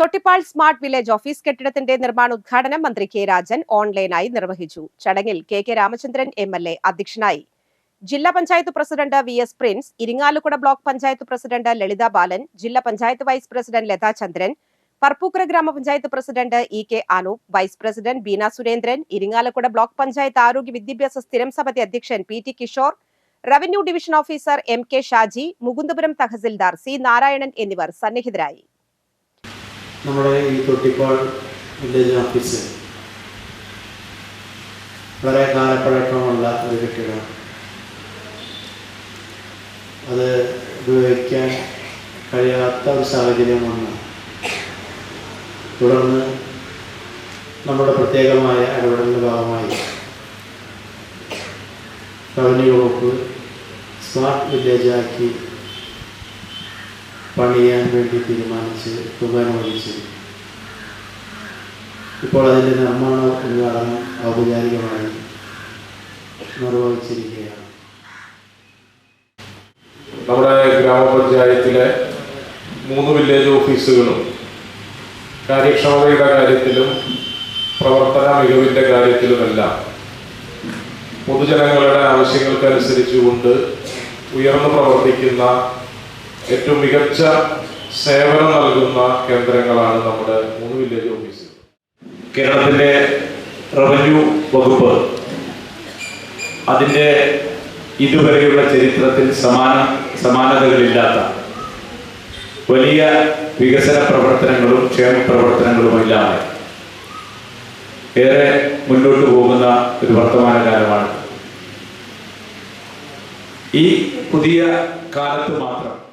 Thottippal smart village office കെട്ടിടത്തിന്റെ നിർമ്മാണ ഉദ്ഘാടനം മന്ത്രി കെ രാജൻ ഓൺലൈനായി നിർവഹിച്ചു. ചടങ്ങിൽ K K Ramachandran M L A അധ്യക്ഷനായി. ജില്ലാ panchayat president V S Prince Irinjalakuda block panchayat president Lalitha Balan ജില്ലാ പഞ്ചായത്ത് വൈസ് പ്രസിഡന്റ് ലതാ ചന്ദ്രൻ പർപ്പൂക്കര ഗ്രാമപഞ്ചായത്ത് president E K Anoop vice president Beena Surendran Irinjalakuda block panchayat ആരോഗ്യ വിദ്യാഭ്യാസ സ്ഥിരം സമിതി അധ്യക്ഷൻ P T Kishore revenue division officer M K Shaji Mukundapuram tahsildar C Narayanan എന്നിവർ സന്നിഹിതരായി. നമ്മുടെ ഈ തൊട്ടിപ്പാൾ വില്ലേജ് ഓഫീസ് വളരെ കാലപ്പഴക്കമുള്ള ഒരു കെട്ടിടം. അത് ഉപയോഗിക്കാൻ കഴിയാത്ത ഒരു സാഹചര്യം വന്നു തുടർന്ന് നമ്മുടെ പ്രത്യേകമായ ഇടപെടലിന്റെ ഭാഗമായി റവന്യൂ വകുപ്പ് സ്മാർട്ട് വില്ലേജാക്കി പണിയാൻ വേണ്ടി തീരുമാനിച്ച് തുക അനുവദിച്ചു ഇപ്പോൾ അതിന്റെ നിർമ്മാണ ഉദ്ഘാടനം ഔപചാരികമായി നിർവഹിച്ചിരിക്കുകയാണ്. നമ്മുടെ ഗ്രാമപഞ്ചായത്തിലെ മൂന്ന് വില്ലേജ് ഓഫീസുകളും കാര്യക്ഷമതയുടെ കാര്യത്തിലും പ്രവർത്തന മികവിന്റെ കാര്യത്തിലുമെല്ലാം പൊതുജനങ്ങളുടെ ആവശ്യങ്ങൾക്കനുസരിച്ചുകൊണ്ട് ഉയർന്നു പ്രവർത്തിക്കുന്ന ഏറ്റവും മികച്ച സേവനം നൽകുന്ന കേന്ദ്രങ്ങളാണ് നമ്മുടെ മൂന്ന് വില്ലേജ് ഓഫീസുകൾ. കേരളത്തിലെ റവന്യൂ വകുപ്പ് അതിന്റെ ഇതുവരെയുള്ള ചരിത്രത്തിൽ സമാന സമാനതകളില്ലാത്ത വലിയ വികസന പ്രവർത്തനങ്ങളും ക്ഷേമ പ്രവർത്തനങ്ങളുമില്ലാതെ ഏറെ മുന്നോട്ട് പോകുന്ന ഒരു വർത്തമാനകാലമാണ്. ഈ പുതിയ കാലത്ത് മാത്രം